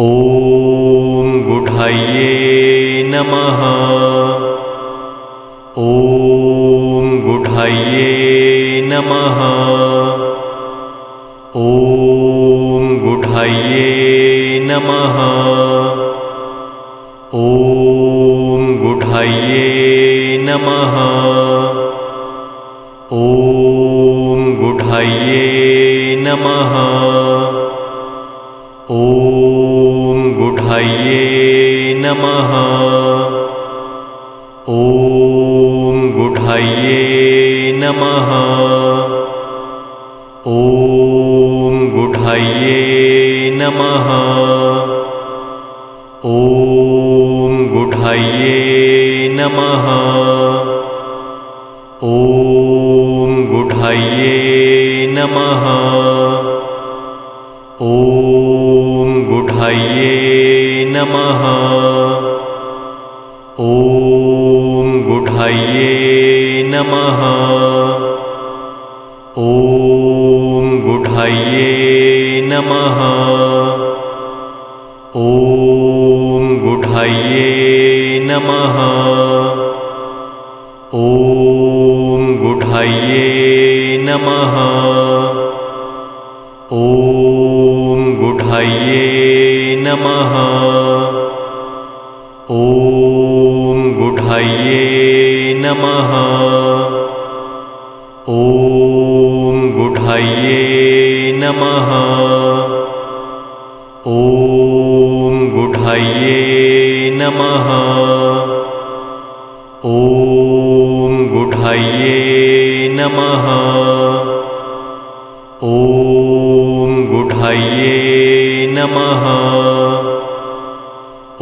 ॐ गुढये नमः। ॐ गुढये नमः। ॐ गुढये नमः। ॐ गुढये नमः। ॐ गुढये नमः ॐ गुढये नमः। ॐ गुढये नमः। ॐ गुढये नमः। ॐ गुढये नमः। ॐ गुढये नमः। ॐ गुढये नमः। ॐ गुढये नमः। ॐ गुढये नमः। ॐ गुढये नमः। ॐ गुढये नमः। ॐ गुढये नमः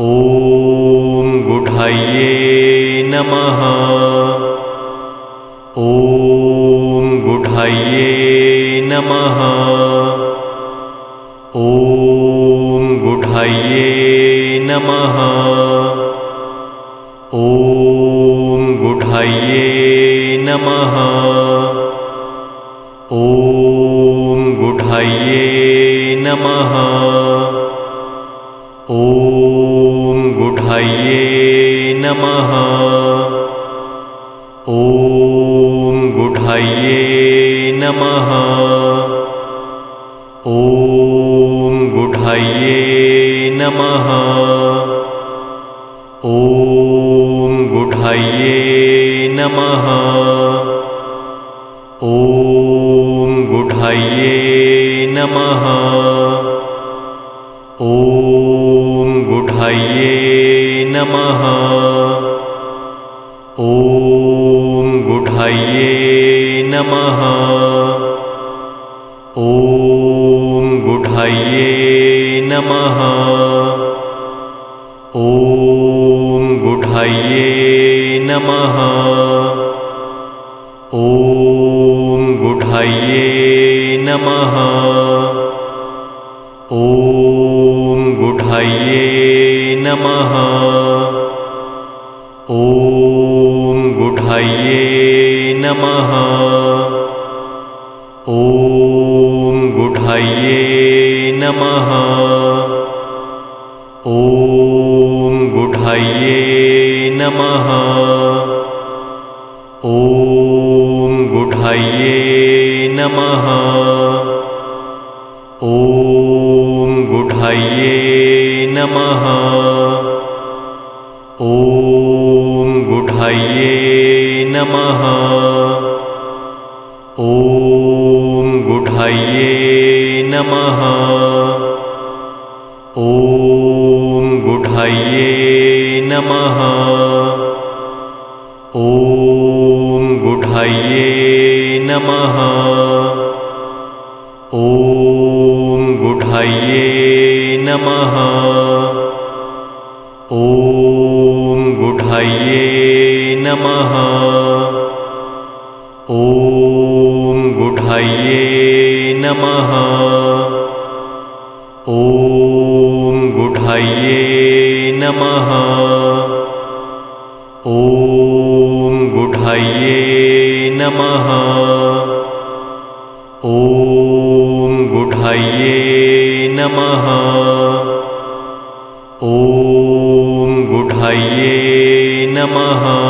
ॐ गुढये नमः। ॐ गुढये नमः। ॐ गुढये नमः। ॐ गुढये नमः। ॐ गुढये नमः। ॐ गुढये नमः। ॐ गुढये नमः। ॐ गुढये नमः। ॐ गुढये नमः। ॐ गुढये नमः। ॐ गुढये नमः। ॐ गुढये नमः। ॐ गुढये नमः। ॐ गुढये नमः। ॐ गुढये नमः ॐ गुढये नमः। ॐ गुढये नमः। ॐ गुढये नमः। ॐ गुढये नमः। ॐ गुढये नमः। ॐ गुढये नमः। ॐ गुढये नमः। ॐ गुढये नमः। ॐ गुढये नमः। ॐ गुढये नमः। ॐ गुढये नमः। ॐ गुढये नमः। ॐ गुढये नमः। ॐ गुढये नमः।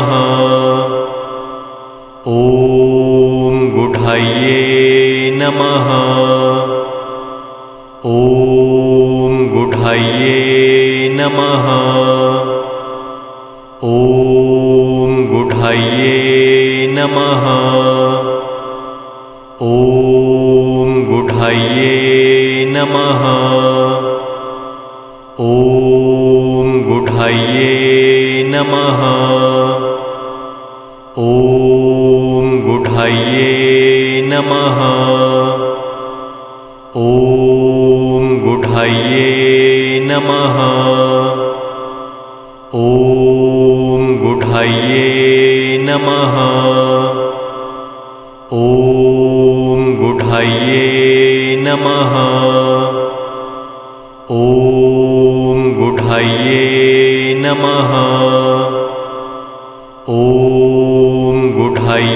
नमः। ॐ गुढये नमः। ॐ गुढये नमः। ॐ गुढये नमः। ॐ गुढये नमः। ॐ गुढये नमः। ॐ गुढये नमः। ॐ गुढये नमः। ॐ गुढये नमः। ॐ गुढये नमः। ॐ गुढये नमः। ॐ ॐ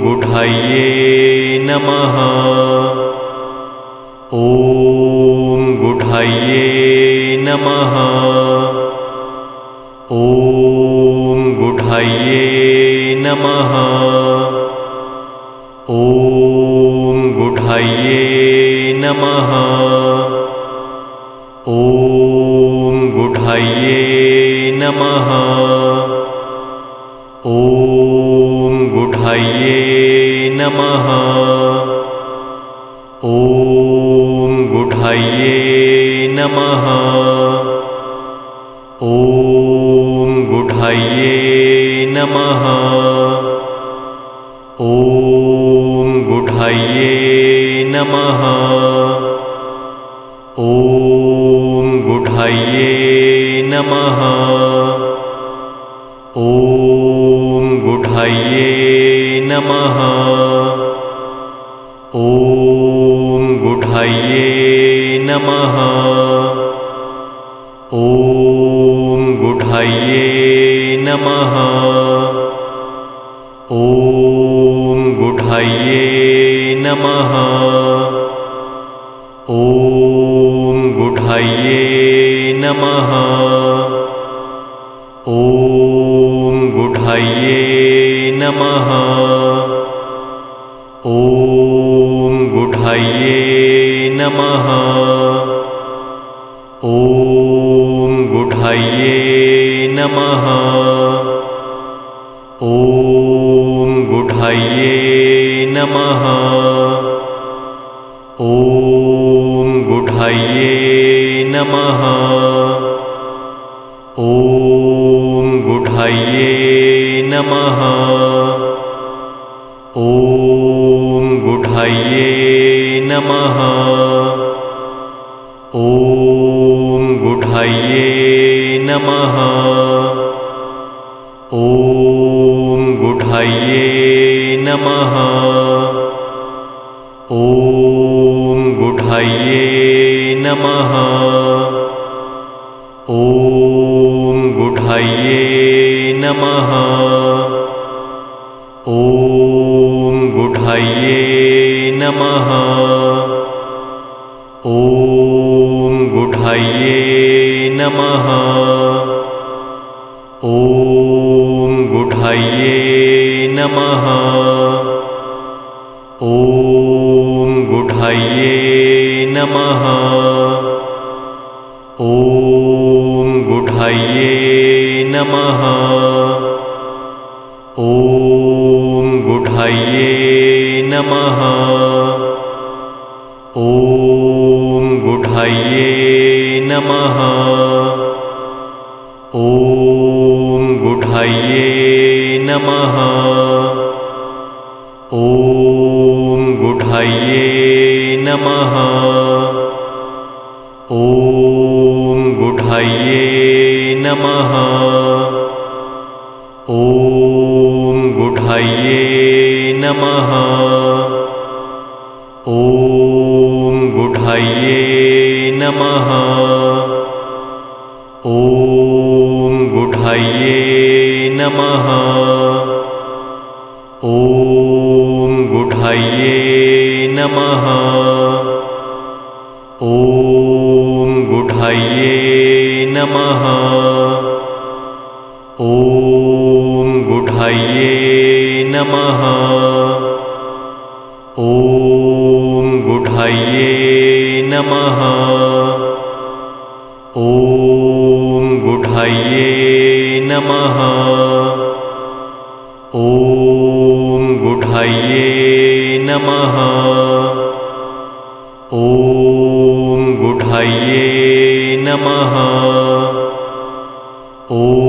गुढये नमः। ॐ गुढये नमः। ॐ गुढये नमः। ॐ गुढये नमः। ॐ गुढये नमः। ॐ गुढये नमः। ॐ गुढये नमः। ॐ गुढये नमः। ॐ गुढये नमः। ॐ गुढये नमः। ॐ गुढये नमः। ॐ गुढये नमः। ॐ गुढये नमः। ॐ गुढये नमः। ॐ गुढये नमः। ॐ गुढये नमः। ॐ गुढये नमः। ॐ गुढये नमः। ॐ गुढये नमः। ॐ गुढये नमः। ॐ नमः। ॐ गुढये नमः। ॐ गुढये नमः। ॐ गुढये नमः। ॐ गुढये नमः। ॐ गुढये नमः। ॐ गुढये नमः। ॐ गुढये नमः। ॐ गुढये नमः। ॐ गुढये नमः। ॐ गुढये नमः। ॐ ये नमः। ॐ गुढये नमः। ॐ गुढये नमः। ॐ गुढये नमः। ॐ गुढये नमः। ॐ गुढाय नमः। ॐ गुढायै नमः। ॐ गुढायै नमः। ॐ गुढायै नमः। ॐ गुढायै नमः। ॐ गुढायै नमः ॐ गुढायै नमः। ॐ गुढायै नमः। ॐ गुढायै नमः। ॐ गुढायै नमः। ॐ